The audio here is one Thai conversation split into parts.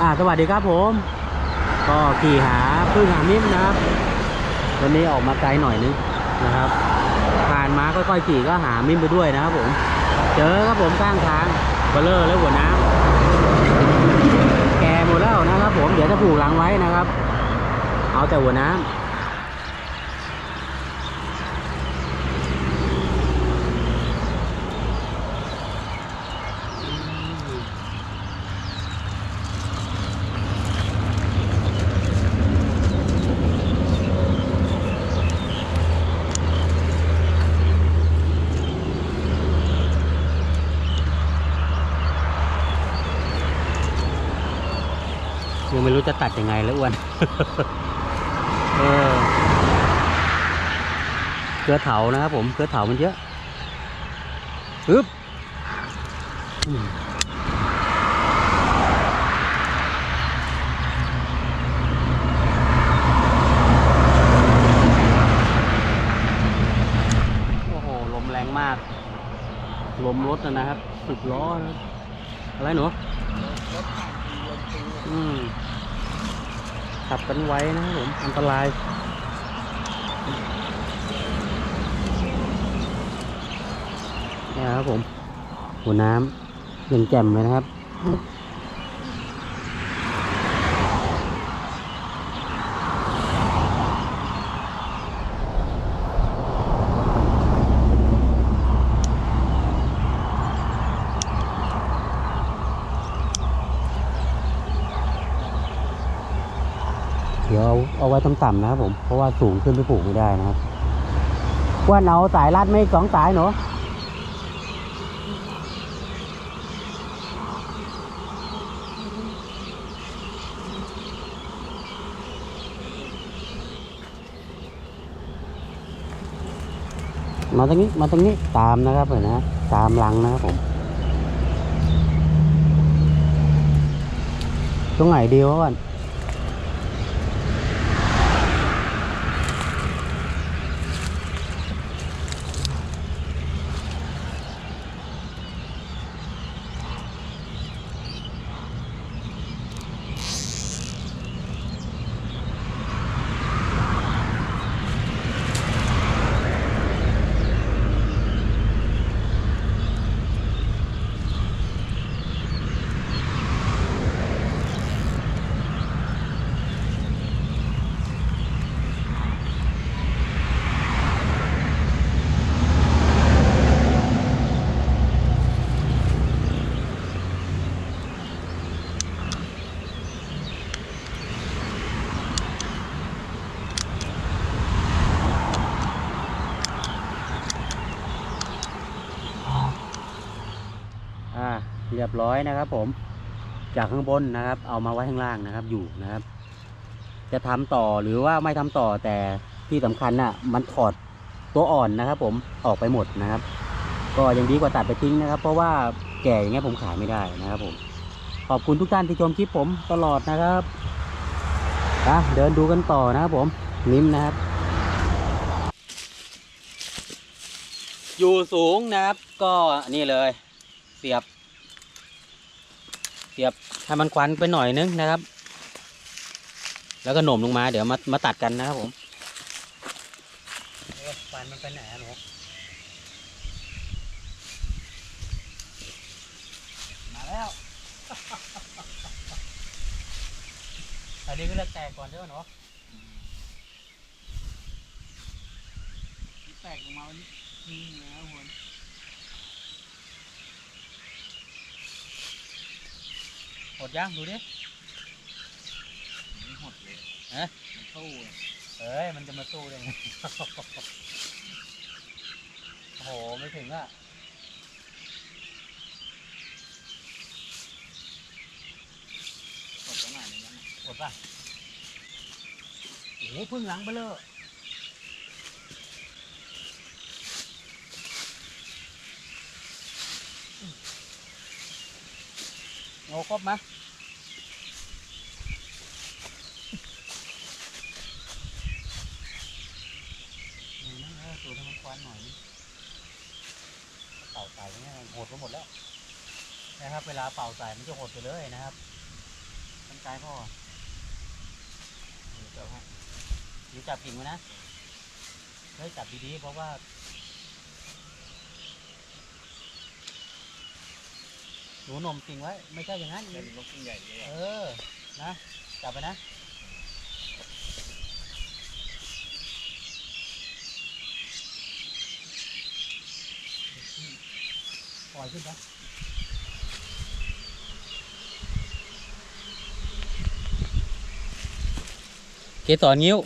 อ่าสวัสดีครับผม ก็ขี่หาพึ่งหามิมนะครับ วันนี้ออกมาไกลหน่อยนึงนะครับ ผ่านมาค่อยๆขี่ก็หามิ้มไปด้วยนะครับผม เจอครับผมข้างทางเบลเลอร์แล้วหัวน้ำแกหมดแล้วนะครับผมเดี๋ยวจะผูกหลังไว้นะครับ เอาแต่หัวน้ำ ยังไม่รู้จะตัดยังไงแล้วอ้วนเออเกลือเถานะครับผมเกลือเถามันเยอะอึ๊บโอ้โห ลมแรงมาก ลมรถนะนะครับสิบล้ออะไรหนูอืม ขับกันไว้นะครับผมอันตรายนี่ครับผมหัวน้ำยังแจ่มเลยนะครับ เดี๋ยวเอาเอาไว้ต่ำๆนะครับผม เพราะว่าสูงขึ้นไปปลูกไม่ได้นะครับ ว่าเอาสายรัดไม่สองสายหนูมาตรงนี้มาตรงนี้ตามนะครับเห็นนะตามหลังนะครับผม ตรงไหนดีวะวัน อ่าเรียบร้อยนะครับ ผมจากข้างบนนะครับ เอามาไว้ข้างล่างนะครับอยู่นะครับ จะทำต่อหรือว่าไม่ทำต่อแต่ที่สำคัญน่ะ มันถอดตัวอ่อนนะครับ ผมออกไปหมดนะครับ ก็ยังดีกว่าตัดไปทิ้งนะครับ เพราะว่าแก่อย่างเงี้ยผมขายไม่ได้นะครับ ผม ขอบคุณทุกท่านที่ชมคลิปผมตลอดนะครับอะเดินดูกันต่อนะครับ ผมนิ้มนะครับ อยู่สูงนะครับ ก็นี่เลย เสียบ สียบให้มันควันไปหน่อยนึงนะครับ แล้วก็หน่มลงมาเดี๋ยวมามาตัดกันนะครับผมควันมันไปไหนอะหนูมาแล้วอันนี้ก็เลือกแตกก่อนใช่ไหมหนูแตกออกมาวันนี้นี่นะหัว หดยังดูดิหดเลยฮะมันสู้เลยเอ้ยมันจะมาสู้ได้ไงโอ้โหไม่ถึงอะหดประมาณนี้นะหดป่ะโอ้โหพึ่งหลังไปเลย โอ้ครบไหมนี่นะเออสูดให้มันควันหน่อยนี่เป่าใส่เนี่ยหดไปหมดแล้วนะครับ เวลาเป่าใส่มันจะหดไปเลยนะครับกันไกลพ่อเดี๋ยวให้หรือจับกิ่งไว้นะเฮ้ยจับดีๆเพราะว่า นูหนมกิ่งไว้ ไม่ใช่อย่างนั้นเป็นนกกิ้งใหญ่เลยเออะอนะ จับไปนะ ปล่อยขึ้นไปเกสรงิ้ว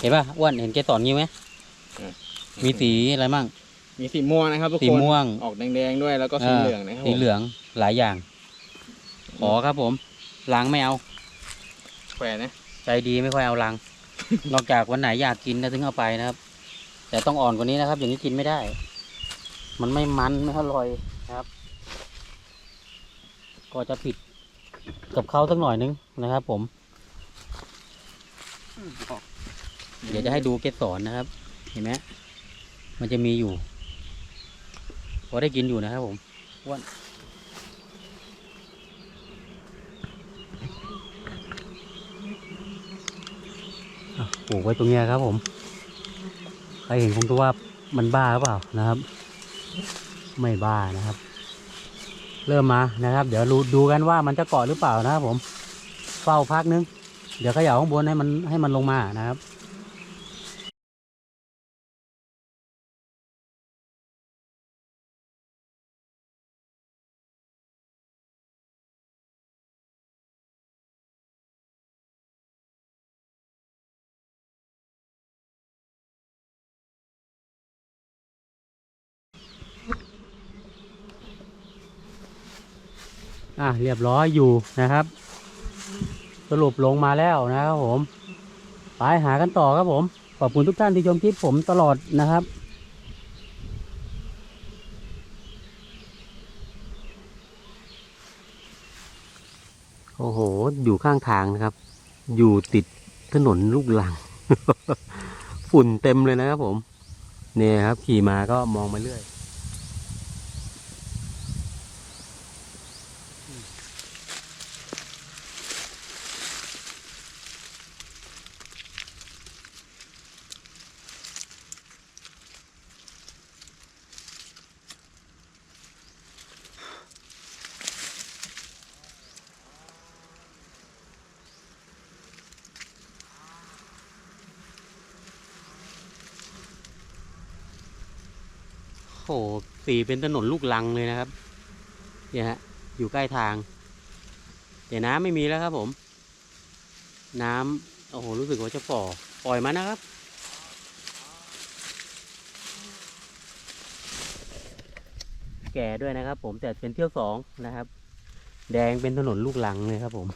เห็นป่ะอ้วนเห็นเกสรงิ้วไหม มีสีอะไรมั่ง มีสีม่วงนะครับทุกคนสีม่วง ออกแดงๆด้วยแล้วก็สีเหลืองนะครับสีเหลืองหลายอย่างขอครับผมล้างไม่เอาแขวนนะใจดีไม่ค่อยเอาลัง นอกจากวันไหนอยากกินนะถึงเอาไปนะครับ แต่ต้องอ่อนกว่านี้นะครับ อย่างนี้กินไม่ได้ มันไม่มันไม่อร่อยนะครับ ก็จะผิดกับเขาสักหน่อยนึงนะครับ ผม เดี๋ยวจะให้ดูเกสรนะครับ เห็นไหมมันจะมีอยู่ พอได้กินอยู่นะครับผมอ้วนปลูกไว้ตรงนี้ครับผม ใครเห็นคงจะว่ามันบ้าหรือเปล่านะครับ ไม่บ้านะครับ เริ่มมานะครับ เดี๋ยวรู้ดูกันว่ามันจะเกาะหรือเปล่านะครับผม เฝ้าพักนึง เดี๋ยวขย่าข้างบนให้มันให้มันลงมานะครับ อะเรียบร้อยอยู่นะครับ สรุปลงมาแล้วนะครับผมไปหากันต่อครับผม ขอบคุณทุกท่านที่ชมคลิปผมตลอดนะครับโอ้โห อยู่ข้างทางนะครับ อยู่ติดถนนลูกลัง ฝุ่นเต็มเลยนะครับผม เนี่ยครับ ขี่มาก็มองมาเรื่อย โอ้โหสีเป็นถนนลูกลังเลยนะครับเนี่ยฮะอยู่ใกล้ทางเดี๋ยวน้ำไม่มีแล้วครับผม น้ำโอ้โหรู้สึกว่าจะฝ่อปล่อยมานะครับ แก่ด้วยนะครับ ผมแต่เป็นเที่ยวสองนะครับ แดงเป็นถนนลูกลังเลยครับผม